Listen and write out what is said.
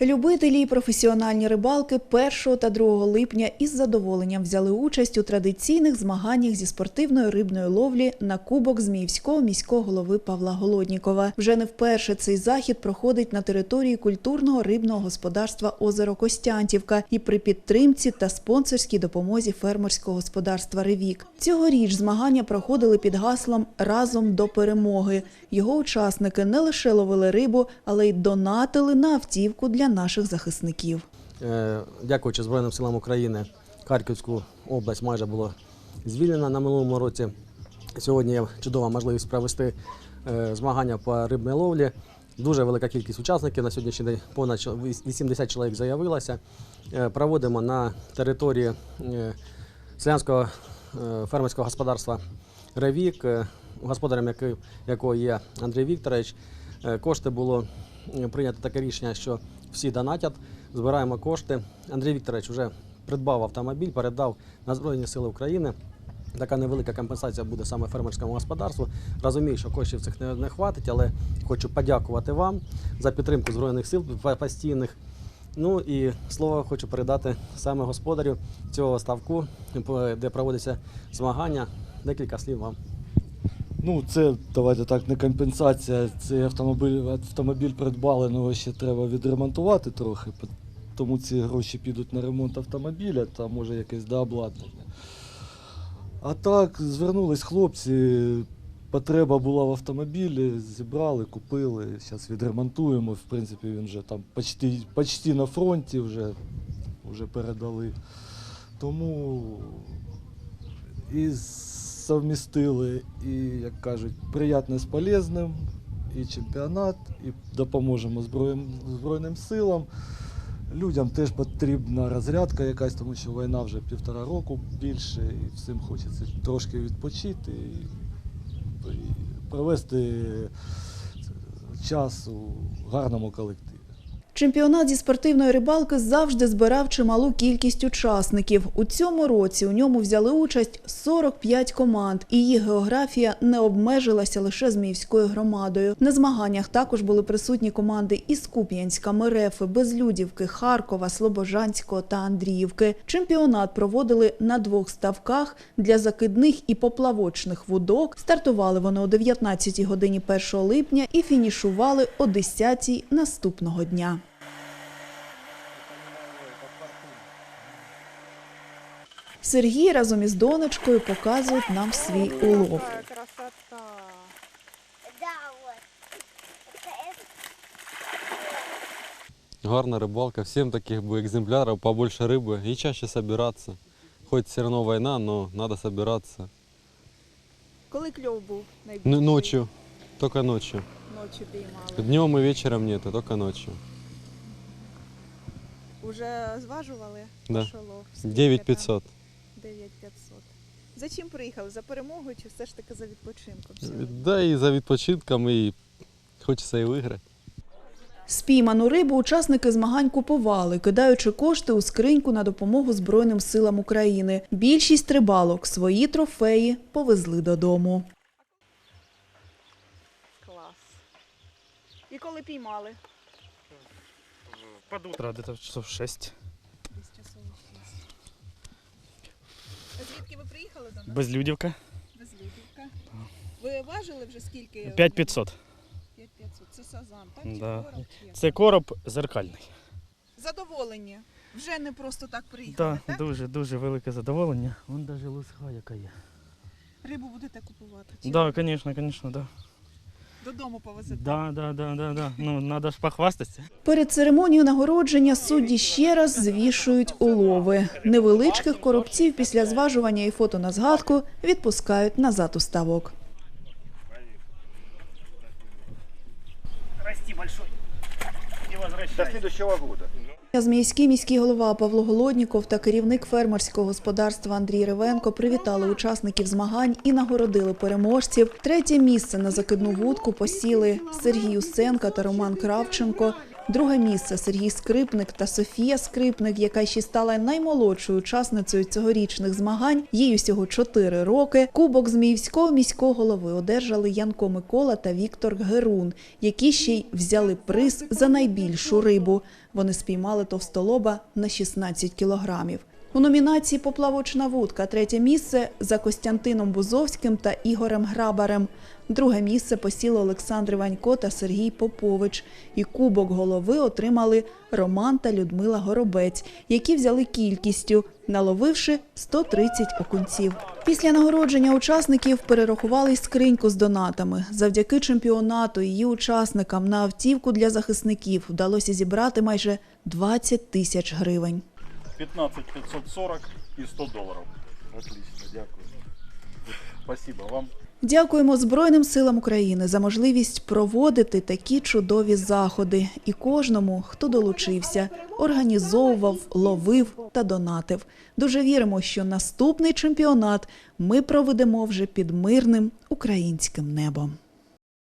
Любителі і професіональні рибалки 1 та 2 липня із задоволенням взяли участь у традиційних змаганнях зі спортивної рибної ловлі на кубок Зміївського міського голови Павла Голоднікова. Вже не вперше цей захід проходить на території культурного рибного господарства Озеро Костянтівка і при підтримці та спонсорській допомозі фермерського господарства Ревік. Цьогоріч змагання проходили під гаслом Разом до перемоги. Його учасники не лише ловили рибу, але й донатили на автівку для наших захисників. Е, Дякуючи Збройним силам України, Харківську область майже було звільнена на минулому році. Сьогодні є чудова можливість провести е, змагання по рибній ловлі. Дуже велика кількість учасників на сьогоднішній день, понад чо- 80 чоловік заявилося. Е, Проводимо на території селянського фермерського господарства Ревік, господарем якого є Андрій Вікторович. Кошти було прийнято таке рішення, що всі донатять, збираємо кошти. Андрій Вікторович вже придбав автомобіль, передав на Збройні Сили України. Така невелика компенсація буде саме фермерському господарству. Розумію, що коштів цих не, не хватить, але хочу подякувати вам за підтримку Збройних сил постійних. Ну і слово хочу передати саме господарю цього ставку, де проводяться змагання. Декілька слів вам. Ну, це давайте так, не компенсація. Цей автомобіль, автомобіль придбали, але його ще треба відремонтувати трохи. Тому ці гроші підуть на ремонт автомобіля та може якесь дообладнання. А так, звернулись хлопці, потреба була в автомобілі, зібрали, купили, зараз відремонтуємо. В принципі, він вже там почти, почти на фронті вже, вже передали. Тому і совмістили, і, як кажуть, приятне з полезним, і чемпіонат, і допоможемо Збройним, силам. Людям теж потрібна розрядка якась, тому що війна вже півтора року більше, і всім хочеться трошки відпочити і провести час у гарному колективі. Чемпіонат зі спортивної рибалки завжди збирав чималу кількість учасників. У цьому році у ньому взяли участь 45 команд, і їх географія не обмежилася лише Зміївською громадою. На змаганнях також були присутні команди із Куп'янська, Мерефи, Безлюдівки, Харкова, Слобожанського та Андріївки. Чемпіонат проводили на двох ставках для закидних і поплавочних вудок. Стартували вони о 19 годині 1 липня і фінішували о 10 наступного дня. Сергій разом із донечкою показують нам свій улов. Какая красота. Да, вот. Это Гарная рыбалка, всем таких бы экземпляров, побольше рыбы и чаще собираться. Хоть все равно война, но надо собираться. Коли кльов був найбільший? Н- ночью, только ночью. Ночі піймали. Днем и вечером нет, а только ночью. Уже зважували? Да. Шолов? Скільки 9500. там? 9500. За чим приїхали? За перемогою чи все ж таки за відпочинком? Сьогодні? Да и за відпочинком, и хочется и выиграть. Спійману рибу учасники змагань купували, кидаючи кошти у скриньку на допомогу Збройним силам України. Більшість рибалок свої трофеї повезли додому. Клас. І коли піймали? Под утро, где-то часов 6. Звідки ви приїхали до нас? Безлюдівка. Безлюдівка. Ви важили вже скільки? 5500. 5500. Це сазан, так? Чи Да. короб, Є? Це короб зеркальний. Задоволені. Вже не просто так приїхали, Так, так? дуже дуже велике задоволення. Вон навіть луска яка є. Рибу будете купувати? Чи Так, звісно, звісно, да. Додому повезете? Да, да, да, да, да. Ну, треба ж похвастатися. Перед церемонією нагородження судді ще раз звішують улови. Невеличких коробців після зважування і фото на згадку відпускають назад у ставок. Расти большой. І До возвращайся. следующего года. Зміївський міський голова Павло Голодніков та керівник фермерського господарства Андрій Ревенко привітали учасників змагань і нагородили переможців. Третє місце на закидну вудку посіли Сергій Усенка та Роман Кравченко. Друге місце Сергій Скрипник та Софія Скрипник, яка ще стала наймолодшою учасницею цьогорічних змагань. Їй усього 4 роки. Кубок Зміївського міського голови одержали Янко Микола та Віктор Герун, які ще й взяли приз за найбільшу рибу. Вони спіймали товстолоба на 16 кілограмів. У номінації Поплавочна вудка третє місце за Костянтином Бузовським та Ігорем Грабарем. Друге місце посіли Олександр Ванько та Сергій Попович. І кубок голови отримали Роман та Людмила Горобець, які взяли кількістю, наловивши 130 окунців. Після нагородження учасників перерахували скриньку з донатами. Завдяки чемпіонату її учасникам на автівку для захисників вдалося зібрати майже 20 тисяч гривень. 15 540 и 100 долларов. Отлично, дякую. Спасибо вам. Дякуємо Збройним силам України за можливість проводити такі чудові заходи і кожному, хто долучився, організовував, ловив та донатив. Дуже віримо, що наступний чемпіонат ми проведемо вже під мирним українським небом.